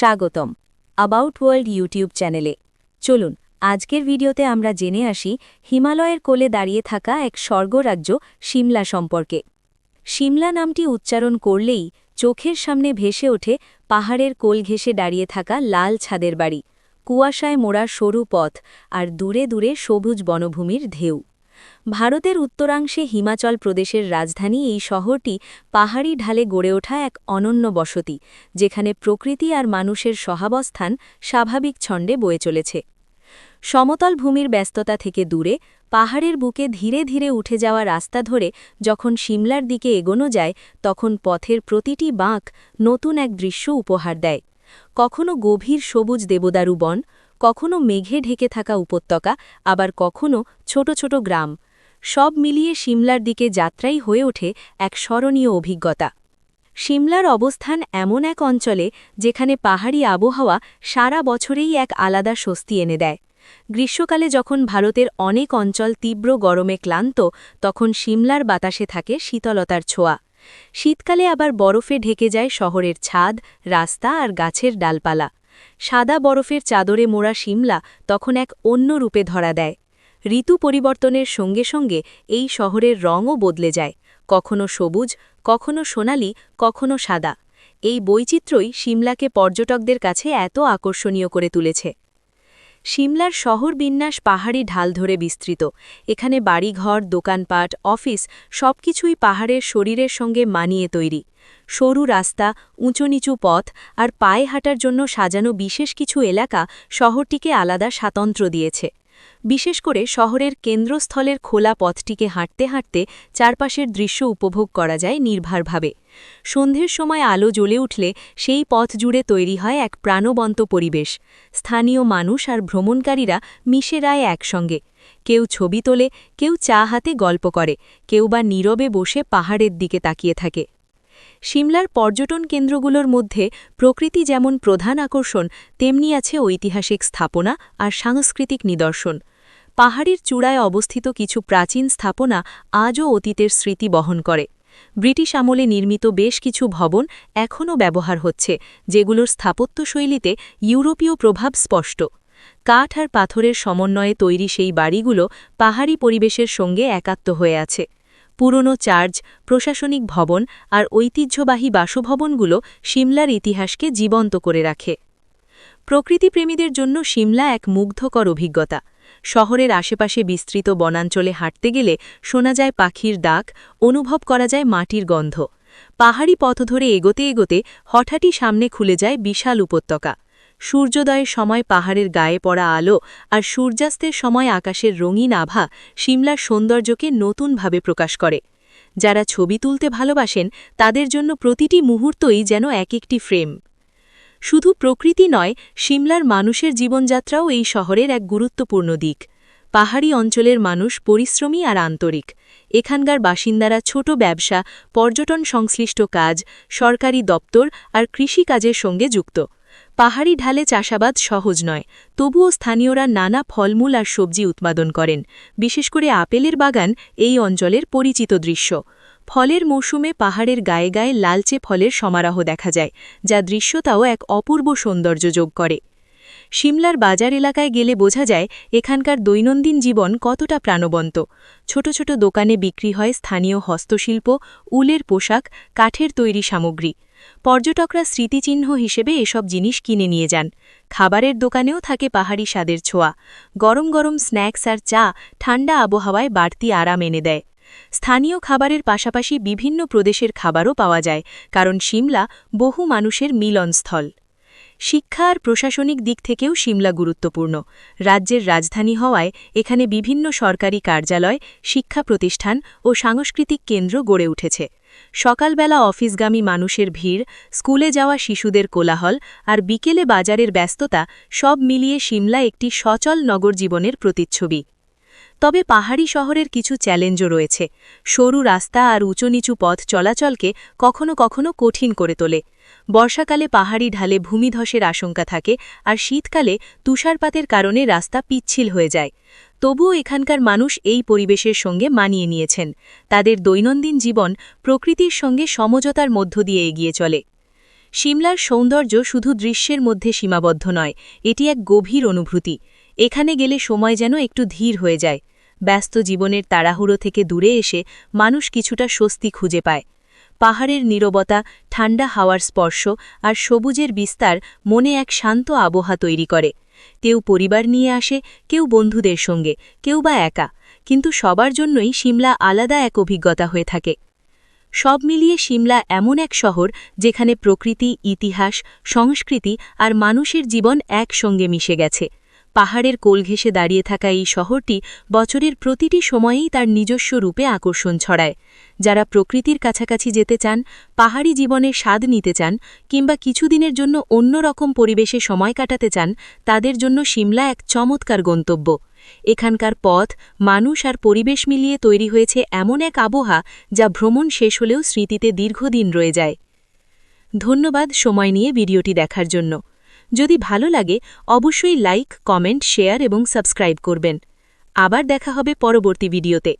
স্বাগতম about world YouTube চ্যানেলে চলুন, আজকের ভিডিওতে আমরা জেনে আসি হিমালয়ের কোলে দাঁড়িয়ে থাকা এক স্বর্গরাজ্য সিমলা সম্পর্কে। সিমলা নামটি উচ্চারণ করলেই চোখের সামনে ভেসে ওঠে পাহাড়ের কোল ঘেঁষে দাঁড়িয়ে থাকা লাল ছাদের বাড়ি, কুয়াশায় মোড়া সরু পথ আর দূরে দূরে সবুজ বনভূমির ঢেউ। ভারতের উত্তরাংশে হিমাচল প্রদেশের রাজধানী এই শহরটি পাহাড়ি ঢালে গড়ে ওঠা এক অনন্য বসতি, যেখানে প্রকৃতি আর মানুষের সহাবস্থান স্বাভাবিক ছন্দে বয়ে চলেছে। সমতল ভূমির ব্যস্ততা থেকে দূরে, পাহাড়ের বুকে ধীরে ধীরে উঠে যাওয়া রাস্তা ধরে যখন সিমলার দিকে এগোনো যায়, তখন পথের প্রতিটি বাঁক নতুন এক দৃশ্য উপহার দেয়। কখনো গভীর সবুজ দেবদারু বন কখনো মেঘে ঢেকে থাকা উপত্যকা, আবার কখনো ছোট ছোট গ্রাম। সব মিলিয়ে সিমলার দিকে যাত্রাই হয়ে ওঠে এক স্মরণীয় অভিজ্ঞতা। সিমলার অবস্থান এমন এক অঞ্চলে যেখানে পাহাড়ি আবহাওয়া সারা বছরেই এক আলাদা স্বস্তি এনে দেয়। গ্রীষ্মকালে যখন ভারতের অনেক অঞ্চল তীব্র গরমে ক্লান্ত, তখন সিমলার বাতাসে থাকে শীতলতার ছোঁয়া। শীতকালে আবার বরফে ঢেকে যায় শহরের ছাদ, রাস্তা আর গাছের ডালপালা। সাদা বরফের চাদরে মোড়া সিমলা তখন এক অন্য রূপে ধরা দেয়। ঋতু পরিবর্তনের সঙ্গে সঙ্গে এই শহরের রঙও বদলে যায়। কখনো সবুজ, কখনো সোনালি, কখনো সাদা। এই বৈচিত্র্যই সিমলাকে পর্যটকদের কাছে এত আকর্ষণীয় করে তুলেছে। সিমলার শহর বিন্যাস পাহাড়ি ঢাল ধরে বিস্তৃত। এখানে বাড়িঘর, দোকানপাট, অফিস সবকিছুই পাহাড়ের শরীরের সঙ্গে মানিয়ে তৈরি। সরু রাস্তা, উঁচু নিচু পথ আর পায়ে হাঁটার জন্য সাজানো বিশেষ কিছু এলাকা শহরটিকে আলাদা স্বাতন্ত্র্য দিয়েছে। বিশেষ করে শহরের কেন্দ্রস্থলের খোলা পথটিকে হাঁটতে হাঁটতে চারপাশের দৃশ্য উপভোগ করা যায় নির্ভারভাবে। সন্ধ্যের সময় আলো জ্বলে উঠলে সেই পথ জুড়ে তৈরি হয় এক প্রাণবন্ত পরিবেশ। স্থানীয় মানুষ আর ভ্রমণকারীরা মিশে রায় একসঙ্গে। কেউ ছবি তোলে, কেউ চা হাতে গল্প করে, কেউ বা নীরবে বসে পাহাড়ের দিকে তাকিয়ে থাকে। সিমলার পর্যটন কেন্দ্রগুলোর মধ্যে প্রকৃতি যেমন প্রধান আকর্ষণ, তেমনি আছে ঐতিহাসিক স্থাপনা আর সাংস্কৃতিক নিদর্শন। পাহাড়ির চূড়ায় অবস্থিত কিছু প্রাচীন স্থাপনা আজও অতীতের স্মৃতি বহন করে। ব্রিটিশ আমলে নির্মিত বেশ কিছু ভবন এখনও ব্যবহার হচ্ছে, যেগুলোর স্থাপত্যশৈলীতে ইউরোপীয় প্রভাব স্পষ্ট। কাঠ আর পাথরের সমন্বয়ে তৈরি সেই বাড়িগুলো পাহাড়ি পরিবেশের সঙ্গে একাত্ম হয়ে আছে। পুরনো চার্জ প্রশাসনিক ভবন আর ঐতিহ্যবাহী বাসভবনগুলো সিমলার ইতিহাসকে জীবন্ত করে রাখে। প্রকৃতিপ্রেমীদের জন্য সিমলা এক মুগ্ধকর অভিজ্ঞতা। শহরের আশেপাশে বিস্তৃত বনাঞ্চলে হাঁটতে গেলে শোনা যায় পাখির ডাক, অনুভব করা যায় মাটির গন্ধ। পাহাড়ি পথ ধরে এগোতে এগোতে হঠাৎই সামনে খুলে যায় বিশাল উপত্যকা। সূর্যোদয়ের সময় পাহাড়ের গায়ে পড়া আলো আর সূর্যাস্তের সময় আকাশের রঙিন আভা সিমলার সৌন্দর্যকে নতুনভাবে প্রকাশ করে। যারা ছবি তুলতে ভালোবাসেন, তাদের জন্য প্রতিটি মুহূর্তই যেন এক একটি ফ্রেম। শুধু প্রকৃতি নয় সিমলার মানুষের জীবনযাত্রাও এই শহরের এক গুরুত্বপূর্ণ দিক। পাহাড়ি অঞ্চলের মানুষ পরিশ্রমী আর আন্তরিক। এখানকার বাসিন্দারা ছোট ব্যবসা, পর্যটন সংশ্লিষ্ট কাজ, সরকারি দপ্তর আর কৃষিকাজের সঙ্গে যুক্ত। পাহাড়ি ঢালে চাষাবাদ সহজ নয়, তবুও স্থানীয়রা নানা ফলমূল আর সবজি উৎপাদন করেন, বিশেষ করে আপেলের বাগান এই অঞ্চলের পরিচিত দৃশ্য। ফলের মৌসুমে পাহাড়ের গায়ে গায়ে লালচে ফলের সমারোহ দেখা যায়, যা দৃশ্যতাও এক অপূর্ব সৌন্দর্য যোগ করে। সিমলার বাজার এলাকায় গেলে বোঝা যায়, এখানকার দৈনন্দিন জীবন কতটা প্রাণবন্ত। ছোট ছোট দোকানে বিক্রি হয় স্থানীয় হস্তশিল্প, উলের পোশাক, কাঠের তৈরি সামগ্রী। পর্যটকরা স্মৃতিচিহ্ন হিসেবে এসব জিনিস কিনে নিয়ে যান। খাবারের দোকানেও থাকে পাহাড়ি স্বাদের ছোঁয়া। গরম গরম স্ন্যাক্স আর চা ঠান্ডা আবহাওয়ায় বাড়তি আরাম এনে দেয়। স্থানীয় খাবারের পাশাপাশি বিভিন্ন প্রদেশের খাবারও পাওয়া যায়, কারণ সিমলা বহু মানুষের মিলনস্থল। শিক্ষা আর প্রশাসনিক দিক থেকেও সিমলা গুরুত্বপূর্ণ। রাজ্যের রাজধানী হওয়ায় এখানে বিভিন্ন সরকারি কার্যালয়, শিক্ষা প্রতিষ্ঠান ও সাংস্কৃতিক কেন্দ্র গড়ে উঠেছে। সকালবেলা অফিসগামী মানুষের ভিড়, স্কুলে যাওয়া শিশুদের কোলাহল আর বিকেলে বাজারের ব্যস্ততা সব মিলিয়ে সিমলা একটি সচল নগর জীবনের প্রতিচ্ছবি। তবে পাহাড়ি শহরের কিছু চ্যালেঞ্জও রয়েছে। সরু রাস্তা আর উঁচু নিচু পথ চলাচলকে কখনো কখনো কঠিন করে তোলে। বর্ষাকালে পাহাড়ি ঢালে ভূমিধসের আশঙ্কা থাকে আর শীতকালে তুষারপাতের কারণে রাস্তা পিচ্ছিল হয়ে যায়। তবুও এখানকার মানুষ এই পরিবেশের সঙ্গে মানিয়ে নিয়েছেন। তাদের দৈনন্দিন জীবন প্রকৃতির সঙ্গে সমঝোতার মধ্য দিয়ে এগিয়ে চলে। সিমলার সৌন্দর্য শুধু দৃশ্যের মধ্যে সীমাবদ্ধ নয়, এটি এক গভীর অনুভূতি। এখানে গেলে সময় যেন একটু ধীর হয়ে যায়। ব্যস্ত জীবনের তাড়াহুড়ো থেকে দূরে এসে মানুষ কিছুটা স্বস্তি খুঁজে পায়। পাহাড়ের নীরবতা, ঠান্ডা হাওয়ার স্পর্শ আর সবুজের বিস্তার মনে এক শান্ত আবহা তৈরি করে। কেউ পরিবার নিয়ে আসে, কেউ বন্ধুদের সঙ্গে, কেউ বা একা। কিন্তু সবার জন্যই সিমলা আলাদা এক অভিজ্ঞতা হয়ে থাকে। সব মিলিয়ে সিমলা এমন এক শহর যেখানে প্রকৃতি, ইতিহাস, সংস্কৃতি আর মানুষের জীবন একসঙ্গে মিশে গেছে। পাহাড়ের কোল ঘেঁষে দাঁড়িয়ে থাকা এই শহরটি বছরের প্রতিটি সময়েই তার নিজস্ব রূপে আকর্ষণ ছড়ায়। যারা প্রকৃতির কাছাকাছি যেতে চান, পাহাড়ি জীবনের স্বাদ নিতে চান, কিংবা কিছুদিনের জন্য অন্যরকম পরিবেশে সময় কাটাতে চান, তাদের জন্য সিমলা এক চমৎকার গন্তব্য। এখানকার পথ, মানুষ আর পরিবেশ মিলিয়ে তৈরি হয়েছে এমন এক আবহা যা ভ্রমণ শেষ হলেও স্মৃতিতে দীর্ঘদিন রয়ে যায়। ধন্যবাদ সময় নিয়ে ভিডিওটি দেখার জন্য। যদি ভালো লাগে, অবশ্যই লাইক, কমেন্ট, শেয়ার এবং সাবস্ক্রাইব করবেন। আবার দেখা হবে পরবর্তী ভিডিওতে।